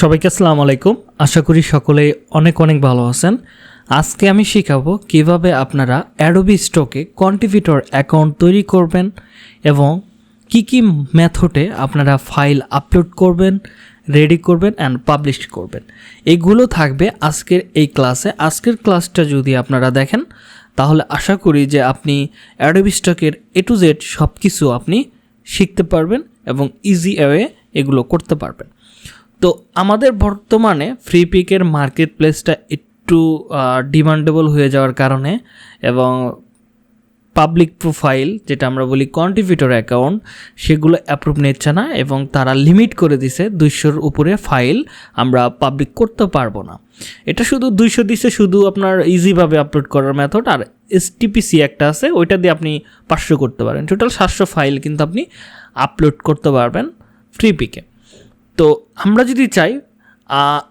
সবাইকে আসসালামু আলাইকুম। আশা করি সকলে অনেক অনেক ভালো আছেন। আজকে আমি শেখাবো কীভাবে আপনারা অ্যাডোবি স্টকে কন্ট্রিবিউটর অ্যাকাউন্ট তৈরি করবেন এবং কি কি মেথডে আপনারা ফাইল আপলোড করবেন রেডি করবেন অ্যান্ড পাবলিশ করবেন। এগুলো থাকবে আজকের এই ক্লাসে আজকের ক্লাসটা যদি আপনারা দেখেন, তাহলে আশা করি যে আপনি অ্যাডোবি স্টকের এ টু জেড সব কিছু আপনি শিখতে পারবেন এবং ইজি ওয়ে এগুলো করতে পারবেন। তো আমাদের বর্তমানে ফ্রি পিকের মার্কেট প্লেসটা একটু ডিমান্ডেবল হয়ে যাওয়ার কারণে এবং পাবলিক প্রোফাইল যেটা আমরা বলি কন্ট্রিবিউটর অ্যাকাউন্ট সেগুলো অ্যাপ্রুভ নিচ্ছে না এবং তারা লিমিট করে দিছে দুইশোর উপরে ফাইল আমরা পাবলিক করতে পারব না। এটা শুধু দুইশো দিছে, শুধু আপনার ইজিভাবে আপলোড করার মেথড আর এসটিপিসি একটা আছে, ওইটা দিয়ে আপনি পাঁচশো করতে পারেন। টোটাল সাতশো ফাইল কিন্তু আপনি আপলোড করতে পারবেন ফ্রি পিকে তো আমরা যদি চাই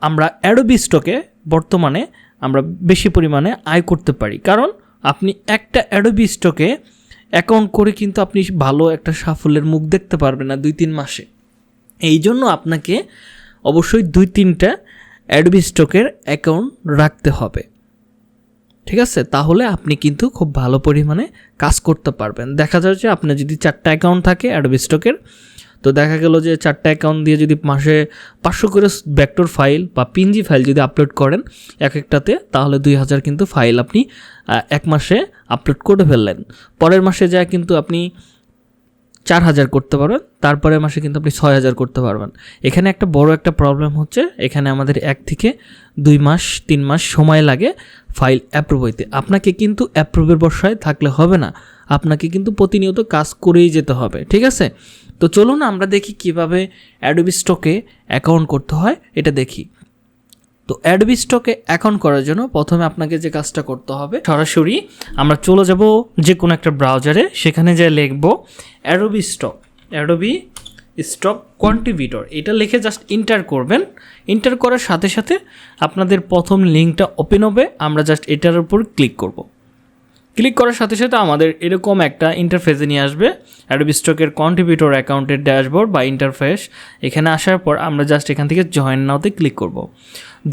আমরা অ্যাডোবি স্টকে বর্তমানে আমরা বেশি পরিমাণে আয় করতে পারি। কারণ আপনি একটা অ্যাডোবি স্টকে অ্যাকাউন্ট করে কিন্তু আপনি ভালো একটা সাফল্যের মুখ দেখতে পারবেন না দুই তিন মাসে। এই জন্য আপনাকে অবশ্যই দুই তিনটা অ্যাডোবি স্টকের অ্যাকাউন্ট রাখতে হবে। ঠিক আছে? তাহলে আপনি কিন্তু খুব ভালো পরিমাণে কাজ করতে পারবেন। দেখা যায় যে আপনার যদি চারটা অ্যাকাউন্ট থাকে অ্যাডোবি স্টকের তো দেখা গেল যে চারটা অ্যাকাউন্ট দিয়ে যদি মাসে পাঁচশো করে ভেক্টর ফাইল বা পিনজি ফাইল যদি আপলোড করেন, এক একটাতে, তাহলে দুই হাজার কিন্তু ফাইল আপনি এক মাসে আপলোড করে ফেললেন। পরের মাসে যা কিন্তু আপনি চার হাজার করতে পারবেন তারপরে মাসে কিন্তু আপনি ছয় হাজার করতে পারবেন। এখানে একটা বড় একটা প্রবলেম হচ্ছে, এখানে আমাদের এক থেকে দুই মাস, তিন মাস সময় লাগে ফাইল অ্যাপ্রুভ হইতে। আপনাকে কিন্তু অ্যাপ্রুভের বর্ষায় থাকলে হবে না, আপনাকে কিন্তু প্রতিনিয়ত কাজ করেই যেতে হবে, ঠিক আছে? তো চলুন আমরা দেখি কীভাবে অ্যাডোবি স্টকে অ্যাকাউন্ট করতে হয়, এটা দেখি। তো অ্যাডবি স্টকে অ্যাকাউন্ট করার জন্য প্রথমে আপনাকে যে কাজটা করতে হবে, সরাসরি আমরা চলে যাব যে কোনো একটা ব্রাউজারে সেখানে যে লিখব Adobe Stock Adobe Stock contributor এটা লিখে জাস্ট ইন্টার করবেন। ইন্টার করার সাথে সাথে আপনাদের প্রথম লিঙ্কটা ওপেন হবে। আমরা জাস্ট এটার উপর ক্লিক করব। ক্লিক করার সাথে সাথে আমাদের এরকম একটা ইন্টারফেসে নিয়ে আসবে। অ্যাডোবি স্টকের কন্ট্রিবিউটর অ্যাকাউন্টের ড্যাশবোর্ড বা ইন্টারফেস এখানে আসার পর আমরা জাস্ট এখান থেকে জয়েন নাওতে ক্লিক করব।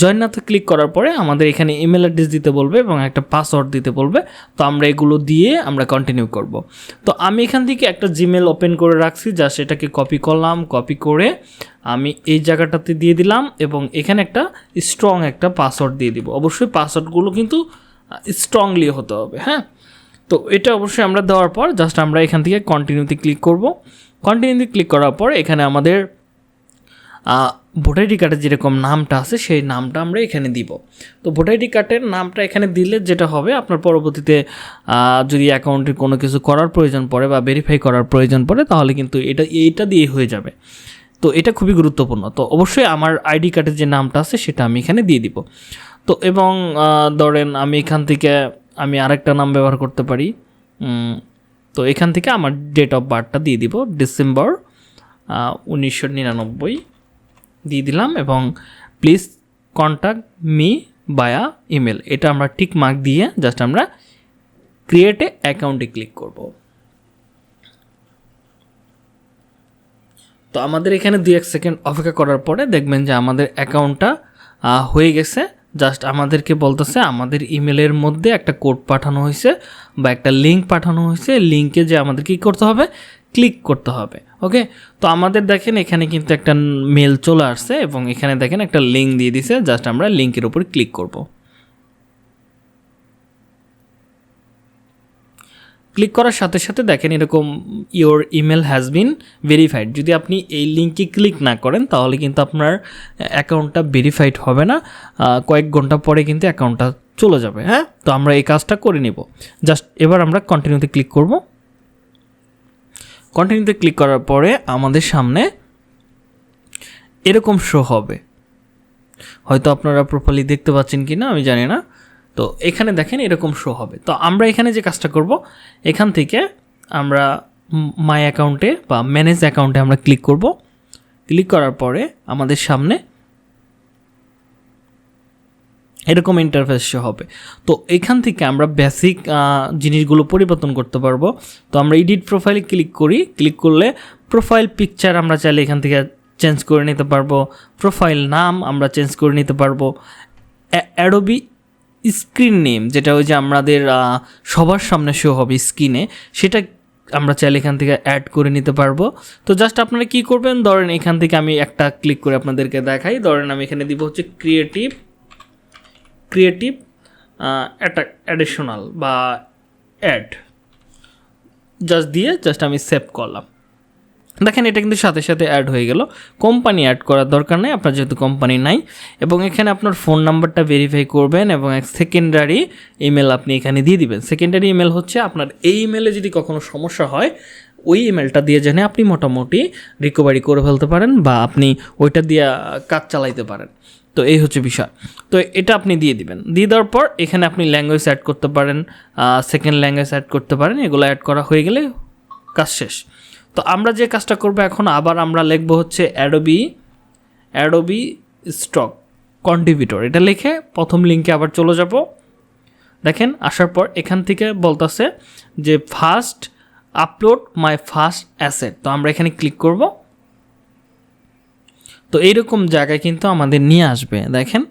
জয়েন নাওতে ক্লিক করার পরে আমাদের এখানে ইমেল অ্যাড্রেস দিতে বলবে এবং একটা পাসওয়ার্ড দিতে বলবে। তো আমরা এগুলো দিয়ে আমরা কন্টিনিউ করব। তো আমি এখান থেকে একটা জিমেল ওপেন করে রাখছি। জাস্ট এটাকে কপি করলাম কপি করে আমি এই জায়গাটাতে দিয়ে দিলাম এবং এখানে একটা স্ট্রং একটা পাসওয়ার্ড দিয়ে দিব। অবশ্যই পাসওয়ার্ডগুলো কিন্তু স্ট্রংলি হতে হবে হ্যাঁ? তো এটা অবশ্যই আমরা দেওয়ার পর জাস্ট আমরা এখান থেকে কন্টিনিউতে ক্লিক করব। কন্টিনিউতে ক্লিক করার পর এখানে আমাদের ভোটার আইডি কার্ডের যেরকম নামটা আছে সেই নামটা আমরা এখানে দিব। তো ভোটার আইডি কার্ডের নামটা এখানে দিলে যেটা হবে, আপনার পরবর্তীতে যদি অ্যাকাউন্টে কোনো কিছু করার প্রয়োজন পড়ে বা ভেরিফাই করার প্রয়োজন পড়ে, তাহলে কিন্তু এটা এইটা দিয়ে হয়ে যাবে। তো এটা খুবই গুরুত্বপূর্ণ। তো অবশ্যই আমার আইডি কার্ডের যে নামটা আছে সেটা আমি এখানে দিয়ে দিব। তো এবং ধরেন আমি এখান থেকে আমি আরেকটা নাম ব্যবহার করতে পারি। তো এখান থেকে আমার ডেট অফ বার্থটা দিয়ে দিব ডিসেম্বর উনিশশো নিরানব্বই। দিয়ে দিলাম এবং please contact me via email এটা আমরা ঠিক মার্ক দিয়ে জাস্ট আমরা ক্রিয়েটে অ্যাকাউন্টে ক্লিক করব। তো আমাদের এখানে দুই এক সেকেন্ড অপেক্ষা করার পরে দেখবেন যে আমাদের অ্যাকাউন্টটা হয়ে গেছে। জাস্ট আমাদেরকে বলতেছে, আমাদের ইমেলের মধ্যে একটা কোড পাঠানো হয়েছে বা একটা লিঙ্ক পাঠানো হয়েছে। লিঙ্কে যে আমাদের কী করতে হবে? ক্লিক করতে হবে ওকে তো আমাদের দেখেন এখানে কিন্তু একটা মেল চলে আসছে এবং এখানে দেখেন একটা লিঙ্ক দিয়ে দিছে। জাস্ট আমরা লিঙ্কের উপর ক্লিক করব। ক্লিক করার সাথে সাথে দেখেন এরকম your email has been verified যদি আপনি এই লিঙ্কে ক্লিক না করেন, তাহলে কিন্তু আপনার অ্যাকাউন্টটা ভেরিফাইড হবে না। কয়েক ঘণ্টা পরে কিন্তু অ্যাকাউন্টটা চলে যাবে হ্যাঁ? তো আমরা এই কাজটা করে নিব। জাস্ট এবার আমরা কন্টিনিউতে ক্লিক করব। কন্টিনিউতে ক্লিক করার পরে আমাদের সামনে এরকম শো হবে। হয়তো আপনারা প্রপারলি দেখতে পাচ্ছেন কি না আমি জানি না। তো এখানে দেখেন এরকম শো হবে। তো আমরা এখানে যে কাজটা করব, এখান থেকে আমরা মাই অ্যাকাউন্টে বা ম্যানেজ অ্যাকাউন্টে আমরা ক্লিক করব। ক্লিক করার পরে আমাদের সামনে এরকম ইন্টারফেস হবে। তো এখান থেকে আমরা বেসিক জিনিসগুলো পরিবর্তন করতে পারব। তো আমরা এডিট প্রোফাইলে ক্লিক করি। ক্লিক করলে প্রোফাইল পিকচার আমরা চাইলে এখান থেকে চেঞ্জ করে নিতে পারব। প্রোফাইল নাম আমরা চেঞ্জ করে নিতে পারব। অ্যাডোবি স্ক্রিন নেম, যেটা ওই যে আমাদের সবার সামনে শো হবে স্ক্রিনে সেটা আমরা চাইলে এখান থেকে অ্যাড করে নিতে পারব। তো জাস্ট আপনারা কি করবেন? ধরেন এখান থেকে আমি একটা ক্লিক করে আপনাদেরকে দেখাই। ধরেন আমি এখানে দিব হচ্ছে ক্রিয়েটিভ ক্রিয়েটিভ অ্যাডিশনাল বা অ্যাড জাস্ট দিয়ে জাস্ট আমি সেভ করলাম। দেখেন, এটা কিন্তু সাথে সাথে অ্যাড হয়ে গেল। কোম্পানি অ্যাড করার দরকার নেই, আপনার যেহেতু কোম্পানি নাই। এবং এখানে আপনার ফোন নাম্বারটা ভেরিফাই করবেন এবং এক সেকেন্ডারি ইমেল আপনি এখানে দিয়ে দিবেন। সেকেন্ডারি ইমেল হচ্ছে আপনার এই ইমেলে যদি কখনো সমস্যা হয়, ওই ইমেলটা দিয়ে জানে আপনি মোটামুটি রিকভারি করে ফেলতে পারেন বা আপনি ওইটা দিয়ে কাজ চালাইতে পারেন। তো এই হচ্ছে বিষয়। তো এটা আপনি দিয়ে দিবেন। দিয়ে দেওয়ার পর এখানে আপনি ল্যাঙ্গুয়েজ অ্যাড করতে পারেন সেকেন্ড ল্যাঙ্গুয়েজ অ্যাড করতে পারেন। এগুলো অ্যাড করা হয়ে গেলে কাজ শেষ। তো আমরা যে কাজটা করব এখন, আবার আমরা লিখব হচ্ছে অ্যাডোবি অ্যাডোবি স্টক কন্ট্রিবিউটর এটা লিখে প্রথম লিঙ্কে আবার চলে যাব। দেখেন, আসার পর এখান থেকে বলতেছে যে first upload my first asset তো আমরা এখানে ক্লিক করব। তো এইরকম জায়গায় কিন্তু আমাদের নিয়ে আসবে। দেখেন,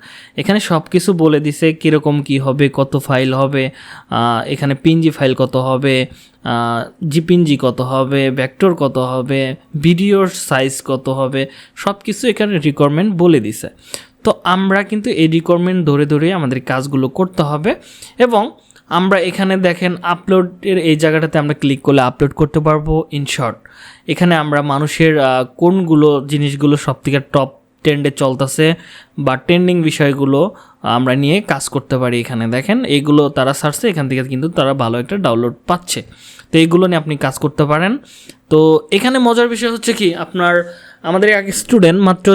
এখানে সব কিছু বলে দিছে কীরকম কি হবে, কত ফাইল হবে এখানে পিনজি ফাইল কত হবে জিপিনজি কত হবে ভেক্টর কত হবে ভিডিওর সাইজ কত হবে সব কিছু এখানে রিকোয়ারমেন্ট বলে দিছে। তো আমরা কিন্তু এই রিকোয়ারমেন্ট ধরে ধরে আমাদের কাজগুলো করতে হবে এবং আমরা এখানে দেখেন আপলোডের এই জায়গাটাতে আমরা ক্লিক করলে আপলোড করতে পারব ইন শর্ট এখানে আমরা মানুষের কোনগুলো জিনিসগুলো সব থেকে টপ ট্রেন্ডে চলতেছে বা ট্রেন্ডিং বিষয়গুলো আমরা নিয়ে কাজ করতে পারি এখানে। দেখেন এইগুলো তারা সার্চে এখান থেকে কিন্তু তারা ভালো একটা ডাউনলোড পাচ্ছে। তো এইগুলো নিয়ে আপনি কাজ করতে পারেন। তো এখানে মজার বিষয় হচ্ছে কি, আপনার, আমাদের এক স্টুডেন্ট মাত্র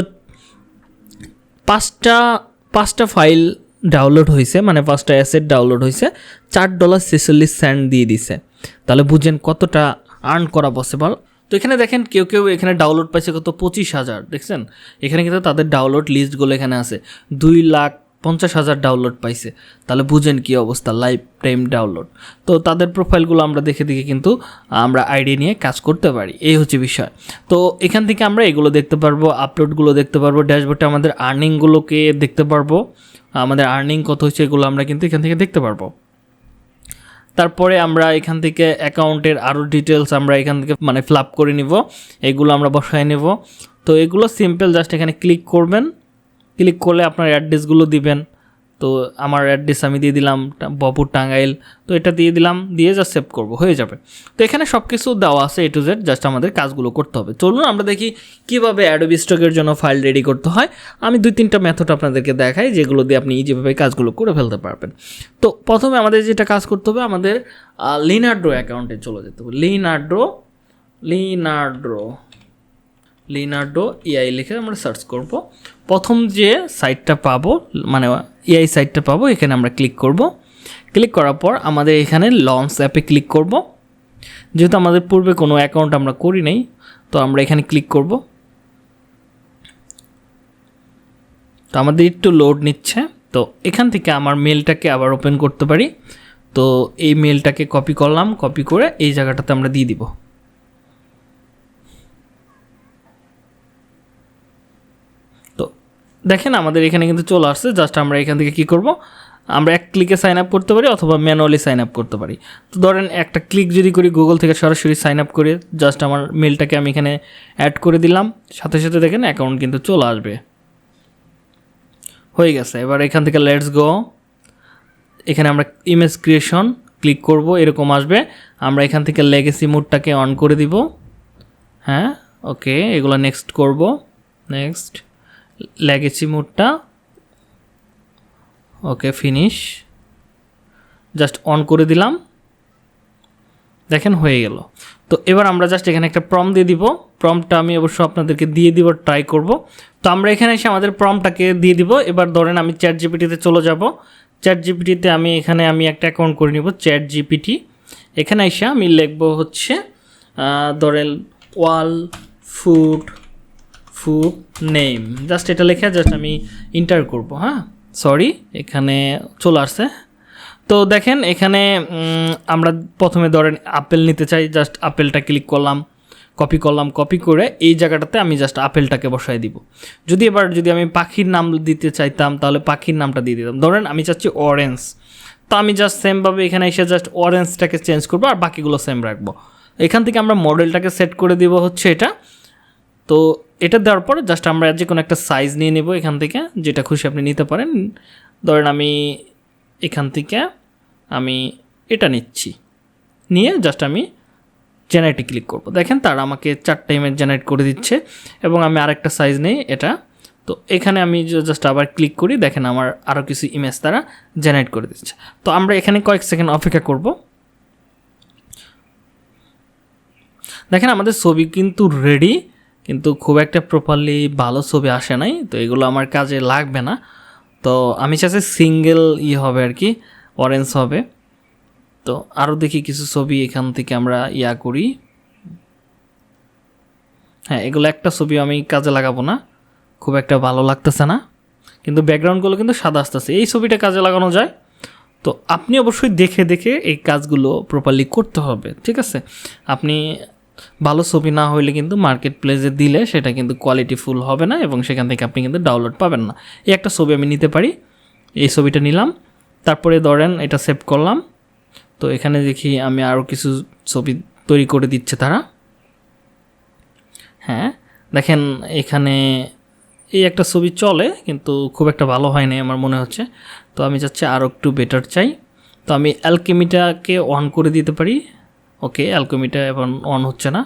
পাঁচটা পাঁচটা ফাইল ডাউনলোড হয়েছে মানে পাঁচটা অ্যাসেট ডাউনলোড হয়েছে চার ডলার ছেচল্লিশ সেন্ট দিয়ে দিছে। তাহলে বুঝেন কতটা আর্ন করা পসিবল তো এখানে দেখেন কেউ কেউ এখানে ডাউনলোড পাইছে কত? পঁচিশ হাজার, দেখছেন? এখানে কিন্তু তাদের ডাউনলোড লিস্টগুলো এখানে আছে। দুই লাখ পঞ্চাশ হাজার ডাউনলোড পাইছে। তাহলে বুঝেন কি অবস্থা লাইফ টাইম ডাউনলোড তো তাদের প্রোফাইলগুলো আমরা দেখে দেখে কিন্তু আমরা আইডি নিয়ে কাজ করতে পারি। এই হচ্ছে বিষয়। তো এখান থেকে আমরা এগুলো দেখতে পারব আপলোডগুলো দেখতে পারব ড্যাশবোর্ডে আমাদের আর্নিংগুলোকে দেখতে পারব। আমাদের আর্নিং কত হচ্ছে এগুলো আমরা কিন্তু এখান থেকে দেখতে পারব। তারপরে আমরা এখান থেকে অ্যাকাউন্টের আরও ডিটেলস আমরা এখান থেকে মানে ফ্লাপ করে নিব। এগুলো আমরা বসায় নেব। তো এগুলো সিম্পল জাস্ট এখানে ক্লিক করবেন। ক্লিক করলে আপনার অ্যাড্রেসগুলো দিবেন। তো আমার অ্যাড্রেস আমি দিয়ে দিলাম বপুর টাঙ্গাইল, তো এটা দিয়ে দিলাম, দিয়ে জাস্ট সেভ করব, হয়ে যাবে। তো এখানে সব কিছু দেওয়া আছে এ টু জেড জাস্ট আমাদের কাজগুলো করতে হবে। চলুন আমরা দেখি কীভাবে অ্যাডোবি স্টকের জন্য ফাইল রেডি করতে হয়। আমি দুই তিনটা মেথড আপনাদেরকে দেখাই, যেগুলো দিয়ে আপনি ইজিভাবে কাজগুলো করে ফেলতে পারবেন। তো প্রথমে আমাদের যেটা কাজ করতে হবে, আমাদের লিনার্ড্রো অ্যাকাউন্টে চলে যেতে হবে। লিনার্ড্রো লিনার্ড্রো লিনার্ডো এআই লিখে আমরা সার্চ করব। প্রথম যে সাইটটা পাবো মানে এআই সাইটটা পাবো, এখানে আমরা ক্লিক করব। ক্লিক করার পর আমাদের এখানে লঞ্চ অ্যাপে ক্লিক করব। যেহেতু আমাদের পূর্বে কোনো অ্যাকাউন্ট আমরা করি নাই, তো আমরা এখানে ক্লিক করব। তো আমাদের একটু লোড নিচ্ছে, তো এখান থেকে আমার মেলটাকে আবার ওপেন করতে পারি। তো এই মেলটাকে কপি করলাম কপি করে এই জায়গাটাতে আমরা দিয়ে দিব তো দেখেন আমাদের এখানে কিন্তু চলে আসছে জাস্ট আমরা এখান থেকে কি করব? আমরা এক ক্লিকে সাইন আপ করতে পারি অথবা ম্যানুয়ালি সাইন আপ করতে পারি। তো ধরেন একটা ক্লিক যদি করি গুগল থেকে সরাসরি সাইন আপ করে জাস্ট আমার মেলটাকে আমি এখানে অ্যাড করে দিলাম। সাথে সাথে দেখেন অ্যাকাউন্ট কিন্তু চলে আসবে। হয়ে গেছে। এবার এখান থেকে লেটস গো এখানে আমরা ইমেজ ক্রিয়েশন ক্লিক করব, এরকম আসবে। আমরা এখান থেকে লেগেসি মোডটাকে অন করে দিব। হ্যাঁ ওকে এগুলো নেক্সট করব। নেক্সট লেগেসি মোডটা ওকে ফিনিশ জাস্ট অন করে দিলাম, দেখেন হয়ে গেল। তো এবার আমরা জাস্ট এখানে একটা প্রম দিয়ে দিব। প্রমটা আমি অবশ্য আপনাদেরকে দিয়ে দিব ট্রাই করব। তো আমরা এখানে এসে আমাদের প্রমটাকে দিয়ে দিব। এবার ধরেন আমি চ্যাট জিপিটিতে চলে যাব। চ্যাট জিপিটিতে আমি এখানে আমি একটা অ্যাকাউন্ট করে নিব চ্যাট জিপিটি এখানে এসে আমি লিখব হচ্ছে ধরেন, wall food food name just এটা লেখা জাস্ট আমি ইন্টার করব হ্যাঁ? সরি এখানে চলে আসছে। তো দেখেন, এখানে আমরা প্রথমে ধরেন আপেল নিতে চাই জাস্ট আপেলটা ক্লিক করলাম কপি করলাম কপি করে এই জায়গাটাতে আমি জাস্ট আপেলটাকে বসাই দিব। যদি এবার, যদি আমি পাখির নাম দিতে চাইতাম, তাহলে পাখির নামটা দিয়ে দিতাম। ধরেন, আমি চাচ্ছি অরেঞ্জ তো আমি জাস্ট সেমভাবে এখানে এসে জাস্ট অরেঞ্জটাকে চেঞ্জ করব আর বাকিগুলো সেম রাখব। এখান থেকে আমরা মডেলটাকে সেট করে দিব হচ্ছে এটা। তো এটা দেওয়ার পর জাস্ট আমরা যে কোনো একটা সাইজ নিয়ে নেব এখান থেকে, যেটা খুশি আপনি নিতে পারেন। ধরেন আমি এখান থেকে আমি এটা নিচ্ছি। নিয়ে জাস্ট আমি জেনারেটে ক্লিক করব। দেখেন তারা আমাকে চারটা ইমেজ জেনারেট করে দিচ্ছে এবং আমি আরেকটা সাইজ নেই এটা। তো এখানে আমি জাস্ট আবার ক্লিক করি, দেখেন আমার আরও কিছু ইমেজ তারা জেনারেট করে দিচ্ছে। তো আমরা এখানে কয়েক সেকেন্ড অপেক্ষা করব। দেখেন আমাদের ছবি কিন্তু রেডি কিন্তু খুব একটা প্রপারলি ভালো ছবি আসে নাই, তো এগুলো আমার কাজে লাগবে না। তো আমি চাচ্ছি সিঙ্গেল ই হবে আর কি অরেঞ্জ হবে। তো আরও দেখি কিছু ছবি এখান থেকে আমরা ইয়া করি। হ্যাঁ এগুলো একটা ছবি আমি কাজে লাগাবো না, খুব একটা ভালো লাগতেছে না। কিন্তু ব্যাকগ্রাউন্ডগুলো কিন্তু সাদা আসতেছে, এই ছবিটা কাজে লাগানো যায়। তো আপনি অবশ্যই দেখে দেখে এই কাজগুলো প্রপারলি করতে হবে, ঠিক আছে? আপনি ভালো ছবি না হইলে কিন্তু মার্কেট প্লেসে দিলে সেটা কিন্তু কোয়ালিটি ফুল হবে না এবং সেখান থেকে আপনি কিন্তু ডাউনলোড পাবেন না। এই একটা ছবি আমি নিতে পারি, এই ছবিটা নিলাম, তারপরে ধরেন এটা সেভ করলাম, তো এখানে দেখি আমি আরও কিছু ছবি তৈরি করে দিচ্ছে তারা। হ্যাঁ দেখেন এখানে এই একটা ছবি চলে কিন্তু খুব একটা ভালো হয়নি আমার মনে হচ্ছে। তো আমি চাচ্ছি আরও একটু বেটার চাই। তো আমি অ্যালকেমিটাকে অন করে দিতে পারি। ওকে অ্যালকেমিটা এখন অন হচ্ছে না।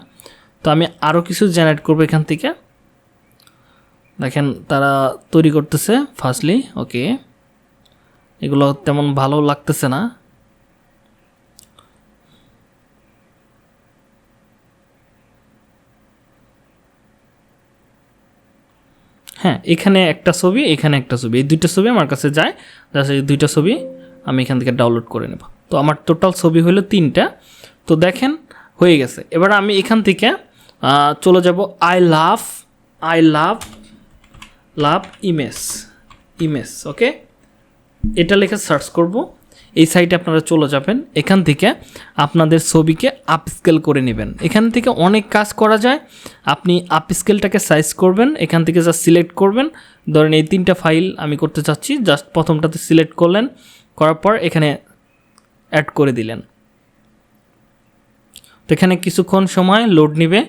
তো আমি আরও কিছু জেনারেট করব এখান থেকে। দেখেন, তারা তৈরি করতেছে ফার্স্টলি ওকে এগুলো তেমন ভালো লাগতেছে না। হ্যাঁ এখানে একটা ছবি, এখানে একটা ছবি। এই দুইটা ছবি আমার কাছে যায়। জাস্ট এই দুইটা ছবি আমি এখান থেকে ডাউনলোড করে নেব। তো আমার টোটাল ছবি হলো তিনটা। তো দেখেন, হয়ে গেছে। এবার আমি এখান থেকে চলে যাব I love I love love image image okay এটা লিখে সার্চ করব। এই সাইটে আপনারা চলে যাবেন। এখান থেকে আপনাদের ছবিকে আপস্কেল করে নেবেন। এখান থেকে অনেক কাজ করা যায়। আপনি আপস্কেলটাকে সাইজ করবেন। এখান থেকে জাস্ট সিলেক্ট করবেন। ধরেন এই তিনটা ফাইল আমি করতে চাচ্ছি। জাস্ট প্রথমটাতে সিলেক্ট করলেন। করার পর এখানে অ্যাড করে দিলেন। তো এখানে কিছুক্ষণ সময় লোড নিবে।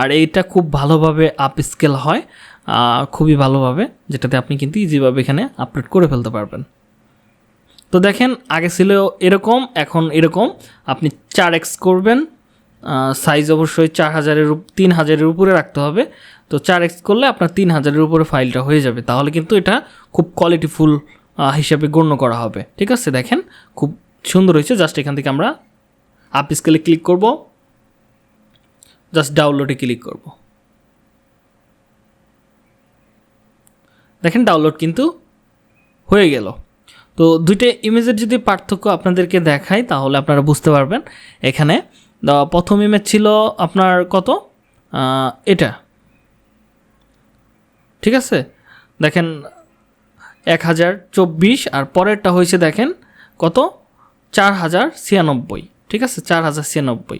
আর এইটা খুব ভালোভাবে আপ স্কেল হয় খুবই ভালোভাবে, যেটাতে আপনি কিন্তু ইজিভাবে এখানে আপলোড করে ফেলতে পারবেন। তো দেখেন, আগে ছিল এরকম, এখন এরকম। আপনি চার এক্স করবেন সাইজ অবশ্যই চার হাজারের তিন হাজারের উপরে রাখতে হবে। তো চার এক্স করলে আপনার তিন হাজারের উপরে ফাইলটা হয়ে যাবে। তাহলে কিন্তু এটা খুব কোয়ালিটিফুল হিসাবে গণ্য করা হবে। ঠিক আছে, দেখেন, খুব সুন্দর হয়েছে। জাস্ট এখান থেকে আমরা আপ স্কেলে ক্লিক করব। জাস্ট ডাউনলোডে ক্লিক করব। দেখেন ডাউনলোড কিন্তু হয়ে গেল। তো দুইটা ইমেজের যদি পার্থক্য আপনাদেরকে দেখাই, তাহলে আপনারা বুঝতে পারবেন। এখানে প্রথম ইমেজ ছিল আপনার কত? এটা। ঠিক আছে? দেখেন, এক হাজার চব্বিশ আর পরেরটা হয়েছে দেখেন, কত? চার হাজার ছিয়ানব্বই। ঠিক আছে? চার হাজার ছিয়ানব্বই।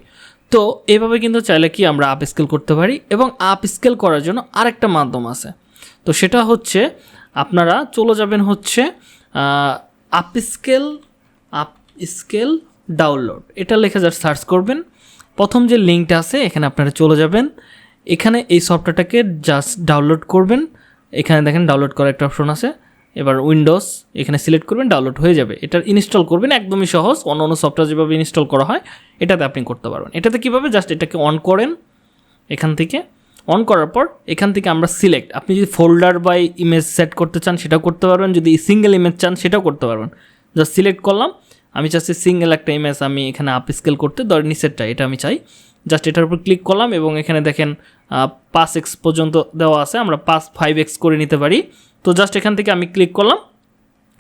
তো এভাবে কিন্তু চাইলে কি আমরা আপ স্কেল করতে পারি এবং আপ স্কেল করার জন্য আরেকটা মাধ্যম আছে। তো সেটা হচ্ছে আপনারা চলে যাবেন হচ্ছে up scale up scale download এটা লেখা জাস্ট সার্চ করবেন। প্রথম যে লিঙ্কটা আছে, এখানে আপনারা চলে যাবেন। এখানে এই সফটওয়্যারটাকে জাস্ট ডাউনলোড করবেন। এখানে দেখেন ডাউনলোড করার একটা অপশন আছে। এবার উইন্ডোজ এখানে সিলেক্ট করবেন ডাউনলোড হয়ে যাবে। এটা ইনস্টল করবেন, একদমই সহজ। অন্য অন্য সফটওয়্যার যেভাবে ইনস্টল করা হয়, এটাতে আপনি করতে পারবেন। এটাতে কীভাবে? জাস্ট এটাকে অন করেন এখান থেকে। অন করার পর, এখান থেকে আমরা সিলেক্ট আপনি যদি ফোল্ডার বাই ইমেজ সেট করতে চান, সেটাও করতে পারবেন। যদি সিঙ্গেল ইমেজ চান, সেটাও করতে পারবেন। জাস্ট সিলেক্ট করলাম। আমি চাচ্ছি সিঙ্গেল একটা ইমেজ আমি এখানে আপ স্কেল করতে ধর নিচেরটা, এটা আমি চাই। জাস্ট এটার উপর ক্লিক করলাম এবং এখানে দেখেন পাঁচ এক্স পর্যন্ত দেওয়া আছে। আমরা পাঁচ ফাইভ এক্স করে নিতে পারি। তো জাস্ট এখান থেকে আমি ক্লিক করলাম।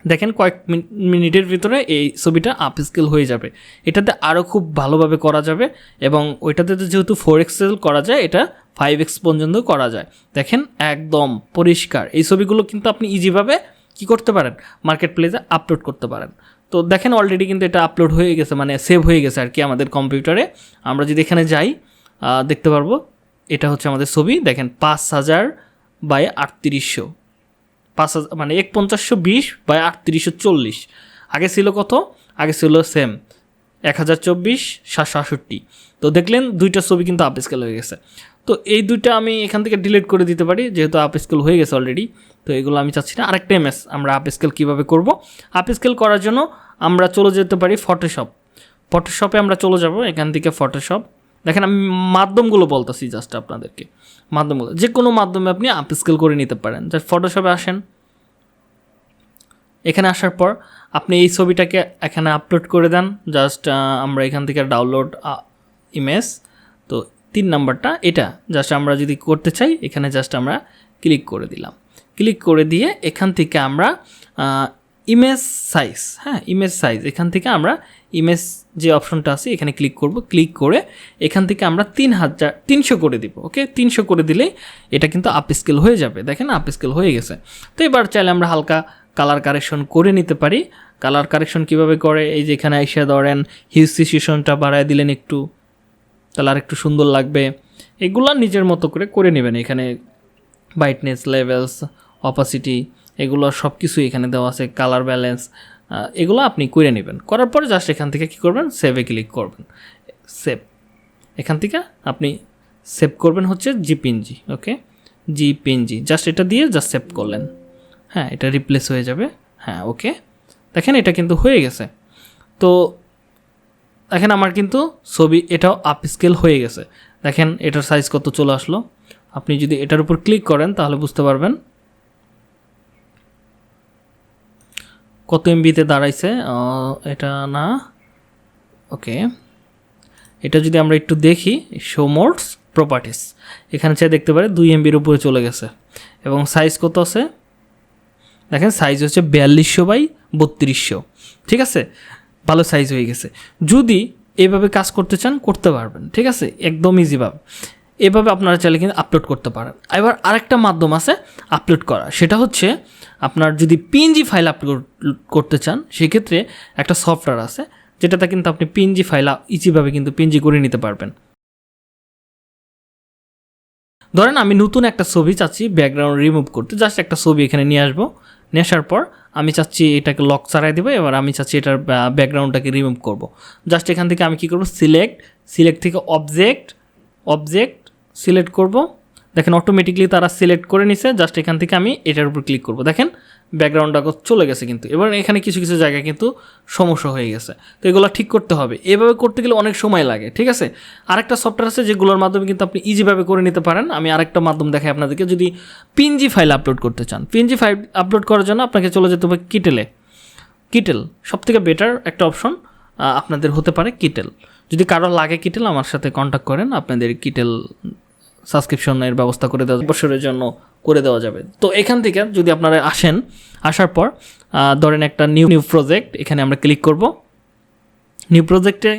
দেখেন কয়েক মিন- মিনিটের ভিতরে এই ছবিটা আপ স্কেল হয়ে যাবে। এটাতে আরও খুব ভালোভাবে করা যাবে এবং ওইটাতে তো যেহেতু ফোর এক্সেল করা যায়, এটা ফাইভ এক্স পর্যন্ত করা যায়। দেখেন একদম পরিষ্কার। এই ছবিগুলো কিন্তু আপনি ইজিভাবে কি করতে পারেন? মার্কেট প্লেসে আপলোড করতে পারেন। তো দেখেন অলরেডি কিন্তু এটা আপলোড হয়ে গেছে মানে সেভ হয়ে গেছে আর কি আমাদের কম্পিউটারে আমরা যদি এখানে যাই দেখতে পারব, এটা হচ্ছে আমাদের ছবি। দেখেন পাঁচ হাজার বাই আটত্রিশশো। পাঁচ হাজার মানে এক পঞ্চাশশো বিশ বাই আটত্রিশশো চল্লিশ। আগে ছিল কত? আগে ছিল সেম এক হাজার চব্বিশ সাতশো আষট্টি তো দেখলেন দুইটা ছবি কিন্তু আপ স্কেল হয়ে গেছে। তো এই দুইটা আমি এখান থেকে ডিলিট করে দিতে পারি, যেহেতু আপ স্কেল হয়ে গেছে অলরেডি তো এগুলো আমি চাচ্ছি না। আরেকটা এমএস আমরা আপ স্কেল কীভাবে করব? আপ স্কেল করার জন্য আমরা চলে যেতে পারি ফটোশপ ফটোশপে আমরা চলে যাব, এখান থেকে ফটোশপ দেখেন আমি মাধ্যমগুলো বলতেছি জাস্ট আপনাদেরকে। মাধ্যমগুলো যে কোনো মাধ্যমে আপনি আপ স্কেল করে নিতে পারেন। জাস্ট ফটোশপে আসেন। এখানে আসার পর আপনি এই ছবিটাকে এখানে আপলোড করে দেন। জাস্ট আমরা এখান থেকে ডাউনলোড ইমেজ তো তিন নাম্বারটা এটা। জাস্ট আমরা যদি করতে চাই, এখানে জাস্ট আমরা ক্লিক করে দিলাম। ক্লিক করে দিয়ে এখান থেকে আমরা ইমেজ সাইজ হ্যাঁ ইমেজ সাইজ এখান থেকে আমরা ইমেজ যে অপশনটা আছে, এখানে ক্লিক করব। ক্লিক করে এখান থেকে আমরা তিন হাজার, তিনশো করে দিব ওকে তিনশো করে দিলেই এটা কিন্তু আপ স্কেল হয়ে যাবে। দেখেন আপ স্কেল হয়ে গেছে। তো এবার চাইলে আমরা হালকা কালার কারেকশন করে নিতে পারি। কালার কারেকশন কীভাবে করে? এই যে এখানে এসে ধরেন হিউজ সিচুয়েশনটা বাড়ায় দিলেন একটু। তাহলে আর একটু সুন্দর লাগবে। এগুলো নিজের মতো করে করে নেবেন। এখানে ব্রাইটনেস লেভেলস অপাসিটি এগুলো সব কিছুই এখানে দেওয়া আছে। কালার ব্যালেন্স এগুলো আপনি করে নেবেন। করার পরে জাস্ট এখান থেকে কী করবেন? সেভে ক্লিক করবেন। সেভ এখান থেকে আপনি সেভ করবেন হচ্ছে জিপিএনজি ওকে জিপিএনজি জাস্ট এটা দিয়ে জাস্ট সেভ করলেন। হ্যাঁ এটা রিপ্লেস হয়ে যাবে। হ্যাঁ ওকে দেখেন এটা কিন্তু হয়ে গেছে। তো দেখেন আমার কিন্তু ছবি এটাও আপ স্কেল হয়ে গেছে। দেখেন এটার সাইজ কত চলে আসলো। আপনি যদি এটার উপর ক্লিক করেন তাহলে বুঝতে পারবেন কত এমবিতে দাঁড়াইছে? এটা না। ওকে এটা যদি আমরা একটু দেখি শো মোডস প্রপার্টিস এখানে চাই দেখতে পারে দুই এমবির উপরে চলে গেছে। এবং সাইজ কত আছে? দেখেন সাইজ হচ্ছে বিয়াল্লিশশো বাই বত্রিশশো। ঠিক আছে? ভালো সাইজ হয়ে গেছে। যদি এভাবে কাজ করতে চান, করতে পারবেন। ঠিক আছে? একদম ইজিভাবে এভাবে আপনারা চাইলে কিন্তু আপলোড করতে পারেন। এবার আরেকটা মাধ্যম আছে আপলোড করা। সেটা হচ্ছে আপনার যদি পিএনজি ফাইল আপলোড করতে চান, সেক্ষেত্রে একটা সফটওয়্যার আছে, যেটাতে কিন্তু আপনি পিএনজি ফাইল ইজিভাবে কিন্তু পিএনজি করে নিতে পারবেন। ধরেন আমি নতুন একটা ছবি চাচ্ছি ব্যাকগ্রাউন্ড রিমুভ করতে জাস্ট একটা ছবি এখানে নিয়ে আসব। নিয়ে আসার পর আমি চাচ্ছি এটাকে লক চালাই দেবো, এবার আমি চাচ্ছি এটার ব্যাকগ্রাউন্ডটাকে রিমুভ করব। জাস্ট এখান থেকে আমি কী করব? সিলেক্ট সিলেক্ট থেকে অবজেক্ট অবজেক্ট সিলেক্ট করব। দেখেন অটোমেটিকলি তারা সিলেক্ট করে নিছে জাস্ট এখান থেকে আমি এটার উপর ক্লিক করব। দেখেন ব্যাকগ্রাউন্ডটা চলে গেছে কিন্তু। এবার এখানে কিছু কিছু জায়গায় কিন্তু সমস্যা হয়ে গেছে। তো এগুলো ঠিক করতে হবে। এভাবে করতে গেলে অনেক সময় লাগে, ঠিক আছে? আরেকটা সফটওয়্যার আছে যেগুলোর মাধ্যমে কিন্তু আপনি ইজিভাবে করে নিতে পারেন। আমি আরেকটা মাধ্যম দেখাই আপনাদেরকে। যদি পিএনজি ফাইল আপলোড করতে চান পিএনজি ফাইল আপলোড করার জন্য আপনাকে চলে যেতে হবে কিটেলে কিটেল সব থেকে বেটার একটা অপশন আপনাদের হতে পারে কিটেল যদি কারও লাগে কিটেল আমার সাথে কন্ট্যাক্ট করেন। আপনাদের কিটেল সাবস্ক্রিপশনের ব্যবস্থা করে দেওয়া বছরের জন্য করে দেওয়া যাবে। তো এখান থেকে যদি আপনারা আসেন, আসার পর ধরেন একটা নিউ নিউ প্রজেক্ট এখানে আমরা ক্লিক করব। নিউ প্রজেক্টে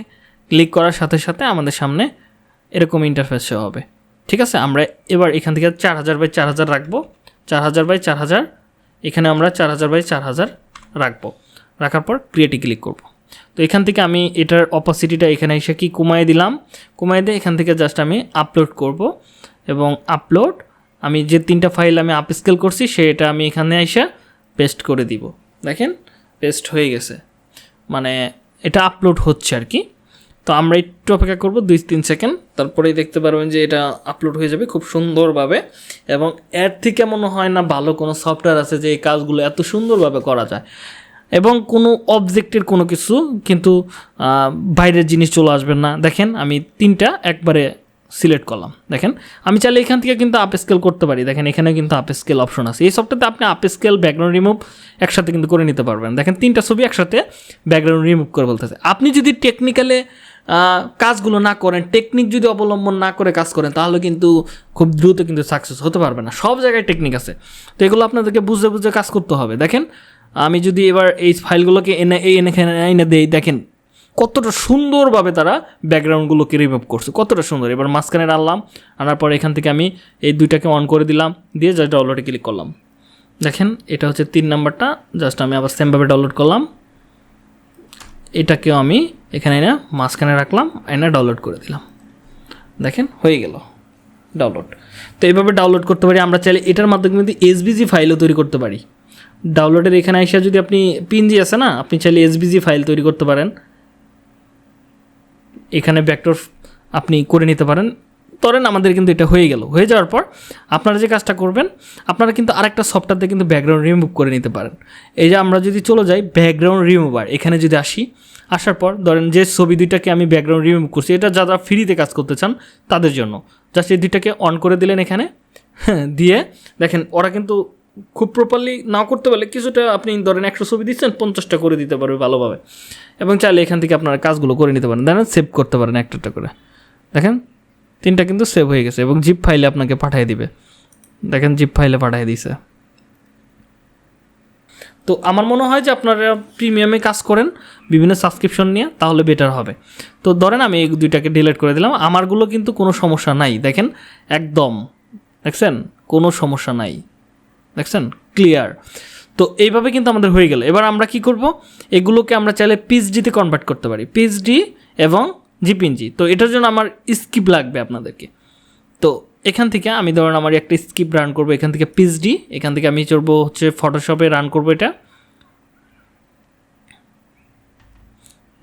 ক্লিক করার সাথে সাথে আমাদের সামনে এরকম ইন্টারফেস শো হবে। ঠিক আছে? আমরা এবার এখান থেকে চার হাজার বাই চার হাজার রাখব। চার হাজার বাই চার হাজার, এখানে আমরা চার হাজার বাই চার হাজার রাখব। রাখার পর ক্রিয়েটে ক্লিক করব। তো এখান থেকে আমি এটার অপাসিটিটা এখানে এসে কি কমায় দিলাম? কমায় দিয়ে এখান থেকে জাস্ট আমি আপলোড করব এবং আপলোড আমি যে তিনটা ফাইল আমি আপস্কেল করছি সেটা আমি এখানে এসে পেস্ট করে দিব। দেখেন পেস্ট হয়ে গেছে। মানে এটা আপলোড হচ্ছে আর কি। তো আমরা একটু অপেক্ষা করব দুই তিন সেকেন্ড তারপরেই দেখতে পারবেন যে এটা আপলোড হয়ে যাবে খুব সুন্দরভাবে এবং এর থেকে মনে হয় না ভালো কোনো সফটওয়্যার আছে যে এই কাজগুলো এত সুন্দরভাবে করা যায়। এবং কোনো অবজেক্টের কোনো কিছু কিন্তু বাইরের জিনিস চলে আসবে না। দেখেন, আমি তিনটা একবারে সিলেক্ট করলাম। দেখেন, আমি চাইলে এখান থেকে কিন্তু আপ স্কেল করতে পারি। দেখেন এখানে কিন্তু আপ স্কেল অপশন আছে। এই সফটওয়্যারতে আপনি আপ স্কেল ব্যাকগ্রাউন্ড রিমুভ একসাথে কিন্তু করে নিতে পারবেন। দেখেন, তিনটা ছবি একসাথে ব্যাকগ্রাউন্ড রিমুভ করে বলতেছে। আপনি যদি টেকনিক্যালে কাজগুলো না করেন টেকনিক যদি অবলম্বন না করে কাজ করেন, তাহলে কিন্তু খুব দ্রুত কিন্তু সাকসেস হতে পারবে না। সব জায়গায় টেকনিক আছে। তো এগুলো আপনাদেরকে বুঝে বুঝে কাজ করতে হবে। দেখেন আমি যদি এবার এই ফাইলগুলোকে এনে এই এনেখানে এনে দেই, দেখেন কতটা সুন্দরভাবে তারা ব্যাকগ্রাউন্ডগুলোকে রিমুভ করছে, কতটা সুন্দর। এবার মাঝখানে আনলাম আনার পর এখান থেকে আমি এই দুইটাকে অন করে দিলাম, দিয়ে জাস্ট ডাউনলোডে ক্লিক করলাম। দেখেন, এটা হচ্ছে তিন নাম্বারটা জাস্ট আমি আবার সেমভাবে ডাউনলোড করলাম। এটাকেও আমি এখানে এনে মাঝখানে রাখলাম, এনে ডাউনলোড করে দিলাম। দেখেন, হয়ে গেল ডাউনলোড তো এইভাবে ডাউনলোড করতে পারি, আমরা চাইলে এটার মাধ্যমে কিন্তু এসবিজি ফাইলও তৈরি করতে পারি। ডাউনলোডের এখানে এসে যদি আপনি পিনজি আছে না, আপনি চাইলে এসবিজি ফাইল তৈরি করতে পারেন। এখানে ব্যাকটোর আপনি করে নিতে পারেন। ধরেন আমাদের কিন্তু এটা হয়ে গেল। হয়ে যাওয়ার পর আপনারা যে কাজটা করবেন, আপনারা কিন্তু আরেকটা সফটওয়্যার কিন্তু ব্যাকগ্রাউন্ড রিমুভ করে নিতে পারেন। এই যে আমরা যদি চলে যাই ব্যাকগ্রাউন্ড রিমুভার এখানে যদি আসি, আসার পর ধরেন যে ছবি দুইটাকে আমি ব্যাকগ্রাউন্ড রিমুভ করছি, এটা যারা ফ্রিতে কাজ করতে চান, তাদের জন্য। জাস্ট এই দুইটাকে অন করে দিলেন এখানে। হ্যাঁ দিয়ে দেখেন ওরা কিন্তু খুব প্রপারলি না করতে পারলে কিছুটা আপনি ধরেন একশো ছবি দিচ্ছেন, পঞ্চাশটা করে দিতে পারবে ভালোভাবে। এবং চাইলে এখান থেকে আপনারা কাজগুলো করে নিতে পারেন। দেখেন সেভ করতে পারেন একটা করে। দেখেন, তিনটা কিন্তু সেভ হয়ে গেছে এবং জিপ ফাইলে আপনাকে পাঠিয়ে দিবে। দেখেন জিপ ফাইলে পাঠিয়ে দিছে। তো আমার মনে হয় যে আপনারা প্রিমিয়ামে কাজ করেন, বিভিন্ন সাবস্ক্রিপশন নিয়ে, তাহলে বেটার হবে। তো ধরেন আমি এই দুইটাকে ডিলিট করে দিলাম। আমারগুলো কিন্তু কোনো সমস্যা নাই। দেখেন, একদম। দেখছেন? কোনো সমস্যা নাই। দেখছেন ক্লিয়ার তো এইভাবে কিন্তু আমাদের হয়ে গেল। এবার আমরা কি করব? এগুলোকে আমরা চাইলে পিএইচডিতে কনভার্ট করতে পারি। পিএইচডি এবং জিপিএনজি তো এটার জন্য আমার স্কিপ লাগবে আপনাদেরকে। তো এখান থেকে আমি ধরুন আমার একটা স্কিপ রান করব। এখান থেকে পিএইচডি এখান থেকে আমি চলবো হচ্ছে ফটোশপে রান করব এটা।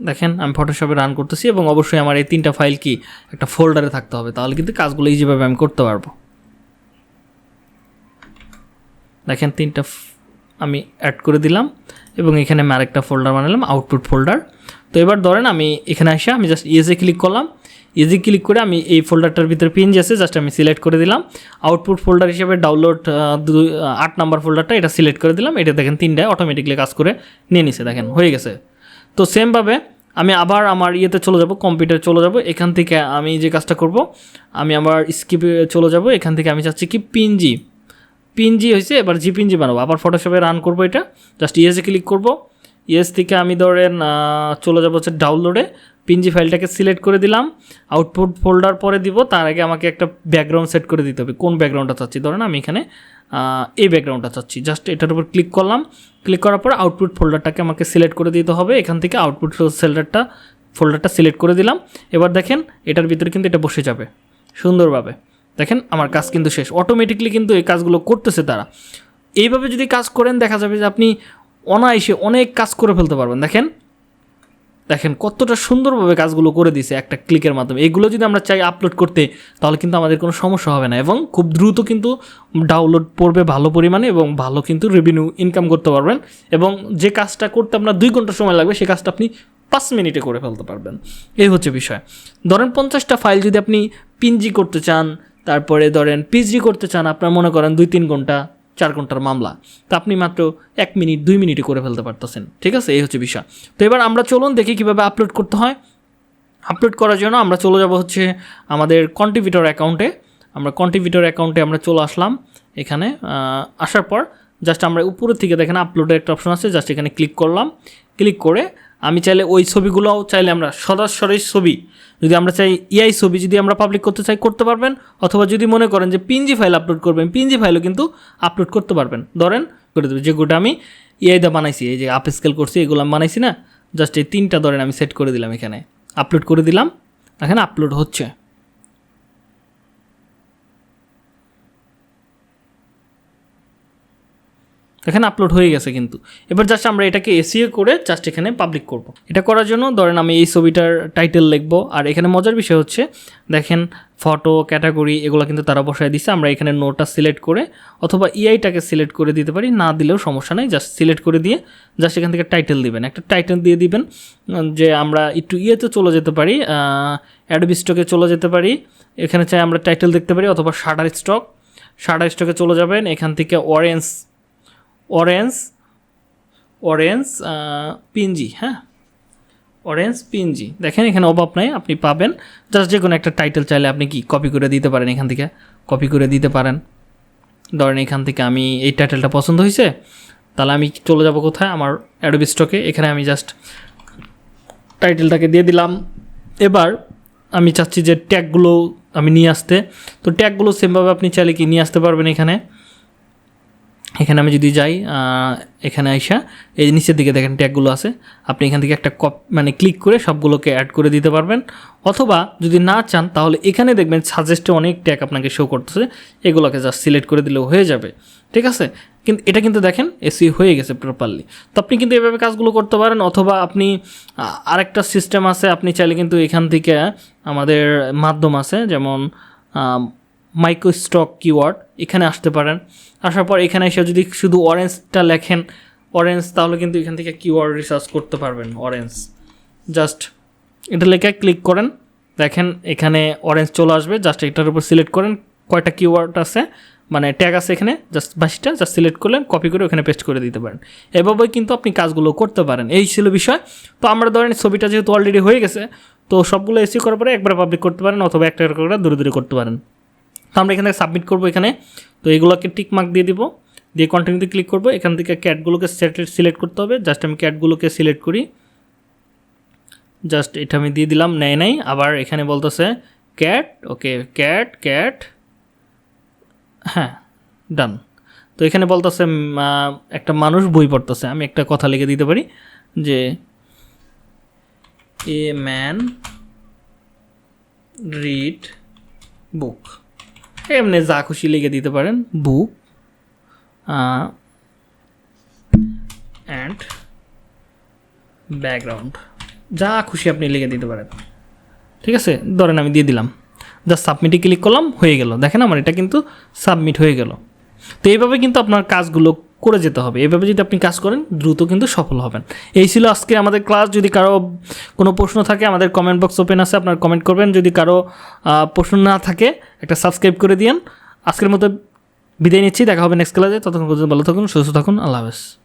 দেখেন, আমি ফটোশপে রান করতেছি এবং অবশ্যই আমার এই তিনটা ফাইল কি? একটা ফোল্ডারে থাকতে হবে। তাহলে কিন্তু কাজগুলো ইজিভাবে আমি করতে পারব। দেখেন তিনটা আমি অ্যাড করে দিলাম এবং এখানে আমি আরেকটা ফোল্ডার বানালাম আউটপুট ফোল্ডার তো এবার ধরেন আমি এখানে এসে আমি জাস্ট ইয়েজে ক্লিক করলাম। ইজি ক্লিক করে আমি এই ফোল্ডারটার ভিতরে পিন আছে জাস্ট আমি সিলেক্ট করে দিলাম। আউটপুট ফোল্ডার হিসেবে ডাউনলোড দুই আট নাম্বার ফোল্ডারটা এটা সিলেক্ট করে দিলাম। এটা দেখেন তিনটায় অটোমেটিকলি কাজ করে নিয়ে নিছে, দেখেন, হয়ে গেছে। তো সেমভাবে আমি আবার আমার ইয়েতে চলে যাব কম্পিউটার চলে যাব। এখান থেকে আমি যে কাজটা করব, আমি আমার স্কিপে চলে যাব। এখান থেকে আমি চাচ্ছি কি পিনজি পিনজি হয়েছে, এবার জি পিনজি বানাবো। আবার ফটোশপে রান করব এটা। জাস্ট ইয়েসে ক্লিক করব। ইয়েস থেকে আমি ধরেন চলে যাব হচ্ছে ডাউনলোডে পিনজি ফাইলটাকে সিলেক্ট করে দিলাম। আউটপুট ফোল্ডার পরে দিব, তার আগে আমাকে একটা ব্যাকগ্রাউন্ড সেট করে দিতে হবে। কোন ব্যাকগ্রাউন্ডটা চাচ্ছি? ধরেন আমি এখানে এই ব্যাকগ্রাউন্ডটা চাচ্ছি। জাস্ট এটার উপর ক্লিক করলাম। ক্লিক করার পর আউটপুট ফোল্ডারটাকে আমাকে সিলেক্ট করে দিতে হবে। এখান থেকে আউটপুট ফোল্ডারটা ফোল্ডারটা সিলেক্ট করে দিলাম। এবার দেখেন, এটার ভিতরে কিন্তু এটা বসে যাবে। সুন্দরভাবে। দেখেন, আমার কাজ কিন্তু শেষ। অটোমেটিকলি কিন্তু এই কাজগুলো করতেছে তারা। এইভাবে যদি কাজ করেন, দেখা যাবে যে আপনি অনায়াসে অনেক কাজ করে ফেলতে পারবেন। দেখেন দেখেন কতটা সুন্দরভাবে কাজগুলো করে দিছে একটা ক্লিকের মাধ্যমে। এগুলো যদি আমরা চাই আপলোড করতে, তাহলে কিন্তু আমাদের কোনো সমস্যা হবে না। এবং খুব দ্রুত কিন্তু ডাউনলোড পড়বে ভালো পরিমাণে এবং ভালো কিন্তু রেভিনিউ ইনকাম করতে পারবেন। এবং যে কাজটা করতে আপনার দুই ঘণ্টা সময় লাগবে সেই কাজটা আপনি পাঁচ মিনিটে করে ফেলতে পারবেন। এই হচ্ছে বিষয়। ধরেন পঞ্চাশটা ফাইল যদি আপনি পিনজি করতে চান তারপরে ধরেন পিএইচডি করতে চান, আপনার মনে করেন দুই, তিন ঘণ্টা, চার ঘণ্টার মামলা। তা আপনি মাত্র এক মিনিট, দুই মিনিটে করে ফেলতে পারতেছেন। ঠিক আছে? এই হচ্ছে বিষয়। তো এবার আমরা চলুন দেখি কীভাবে আপলোড করতে হয়। আপলোড করার জন্য আমরা চলে যাব হচ্ছে আমাদের কন্ট্রিবিউটর অ্যাকাউন্টে আমরা কন্ট্রিবিউটর অ্যাকাউন্টে আমরা চলে আসলাম এখানে আসার পর জাস্ট আমরা উপরের থেকে দেখেন আপলোডের একটা অপশন আছে জাস্ট এখানে ক্লিক করলাম। ক্লিক করে আমি চাইলে ওই ছবিগুলোও চাইলে আমরা সরাসরি ছবি, যদি আমরা চাই ইআই ছবি যদি আমরা পাবলিক করতে চাই, করতে পারবেন। অথবা যদি মনে করেন যে পিনজি ফাইল আপলোড করবেন পিনজি ফাইলও কিন্তু আপলোড করতে পারবেন। ধরেন, করে দেবে যেগুলো আমি ইআই দা বানাইছি, এই যে আপ স্কেল করছি, এগুলো আমি বানাইছি না জাস্ট এই তিনটা ধরেন আমি সেট করে দিলাম এখানে। আপলোড করে দিলাম এখানে আপলোড হচ্ছে। এখানে আপলোড হয়ে গেছে কিন্তু এবার জাস্ট আমরা এটাকে এসিও করে জাস্ট এখানে পাবলিক করব। এটা করার জন্য ধরেন আমি এই ছবিটার টাইটেল লিখব, আর এখানে মজার বিষয় হচ্ছে, দেখেন ফটো ক্যাটাগরি এগুলো কিন্তু তারা বসায় দিচ্ছে আমরা এখানে নোটা সিলেক্ট করে অথবা ইআইটাকে সিলেক্ট করে দিতে পারি, না দিলেও সমস্যা নেই জাস্ট সিলেক্ট করে দিয়ে জাস্ট এখান থেকে টাইটেল দিবেন একটা টাইটেল দিয়ে দিবেন যে আমরা একটু ইয়েতে চলে যেতে পারি অ্যাডবি স্টকে চলে যেতে পারি, এখানে চাই আমরা টাইটেল দেখতে পারি, অথবা শাটার স্টক শাটার স্টকে চলে যাবেন, এখান থেকে অরেঞ্জ অরেঞ্জ অরেঞ্জ পিনজি হ্যাঁ? অরেঞ্জ পিনজি দেখেন, এখানে অভাব নাই, আপনি পাবেন। জাস্ট যে কোনো একটা টাইটেল চাইলে আপনি কি কপি করে দিতে পারেন এখান থেকে? কপি করে দিতে পারেন। ধরেন, এখান থেকে আমি এই টাইটেলটা পছন্দ হয়েছে তাহলে আমি চলে যাব কোথায়? আমার অ্যাডোবি স্টকে এখানে আমি জাস্ট টাইটেলটাকে দিয়ে দিলাম। এবার আমি চাচ্ছি যে ট্যাগগুলো আমি নিয়ে আসতে। তো ট্যাগগুলো সেমভাবে আপনি চাইলে কি নিয়ে আসতে পারবেন এখানে? এখানে আমি যদি যাই এখানে আইসা, এই নিচের দিকে দেখেন ট্যাগগুলো আছে, আপনি এখান থেকে একটা কপ মানে ক্লিক করে সবগুলোকে অ্যাড করে দিতে পারবেন। অথবা যদি না চান, তাহলে এখানে দেখবেন সাজেস্টে অনেক ট্যাগ আপনাকে শো করতেছে, এগুলোকে জাস্ট সিলেক্ট করে দিলেও হয়ে যাবে। ঠিক আছে? কিন্তু এটা কিন্তু দেখেন এসি হয়ে গেছে প্রপারলি তো আপনি কিন্তু এভাবে কাজগুলো করতে পারেন, অথবা আপনি আরেকটা সিস্টেম আছে, আপনি চাইলে কিন্তু এখান থেকে আমাদের মাধ্যম আছে, যেমন মাইক্রো স্টক কিওয়ার্ড এখানে আসতে পারেন। আসার পর এখানে এসে যদি শুধু অরেঞ্জটা লেখেন অরেঞ্জ তাহলে কিন্তু এখান থেকে কিওয়ার্ড রিসার্চ করতে পারবেন অরেঞ্জ জাস্ট এটা লেখে ক্লিক করেন, দেখেন এখানে অরেঞ্জ চলে আসবে জাস্ট এটার উপর সিলেক্ট করেন, কয়টা কিওয়ার্ড আছে মানে ট্যাগ আছে এখানে জাস্ট বাসিটা জাস্ট সিলেক্ট করলেন কপি করে ওখানে পেস্ট করে দিতে পারেন। এভাবেই কিন্তু আপনি কাজগুলো করতে পারেন, এই ছিল বিষয়। তো আমরা ধরেন ছবিটা যেহেতু অলরেডি হয়ে গেছে, তো সবগুলো এসি করার পরে একবার পাবলিক করতে পারেন অথবা একটা করে দূরে দূরে করতে পারেন। তো আমরা এখানে সাবমিট করব এখানে। তো এগুলোকে টিক মার্ক দিয়ে দিব। দিয়ে কন্টিনিউতে ক্লিক করব। এখান থেকে ক্যাটগুলোকে সিলেক্ট করতে হবে। জাস্ট আমি ক্যাটগুলোকে সিলেক্ট করি। জাস্ট এটা আমি দিয়ে দিলাম, নেয় নাই। আবার এখানে বলতেছে ক্যাট ওকে ক্যাট ক্যাট হ্যাঁ ডান তো এখানে বলতেছে একটা মানুষ বই পড়তেছে। আমি একটা কথা লিখে দিতে পারি যে এ ম্যান রিড বুক এমনি যা খুশি লিখে দিতে পারেন। বুক অ্যান্ড ব্যাকগ্রাউন্ড যা খুশি আপনি লিখে দিতে পারেন। ঠিক আছে? ধরেন আমি দিয়ে দিলাম। জাস্ট সাবমিটে ক্লিক করলাম, হয়ে গেল। দেখেন আমার এটা কিন্তু সাবমিট হয়ে গেল। তো এইভাবে কিন্তু আপনার কাজগুলো করে যেতে হবে। এভাবে যদি আপনি কাজ করেন, দ্রুত কিন্তু সফল হবেন। এই ছিল আজকে আমাদের ক্লাস। যদি কারও কোনো প্রশ্ন থাকে, আমাদের কমেন্ট বক্স ওপেন আছে, আপনার কমেন্ট করবেন। যদি কারও প্রশ্ন না থাকে, একটা সাবস্ক্রাইব করে দিন আজকের মতো বিদায় নিচ্ছি। দেখা হবে নেক্সট ক্লাসে ততক্ষণ পর্যন্ত ভালো থাকুন, সুস্থ থাকুন। আল্লাহ হাফেজ।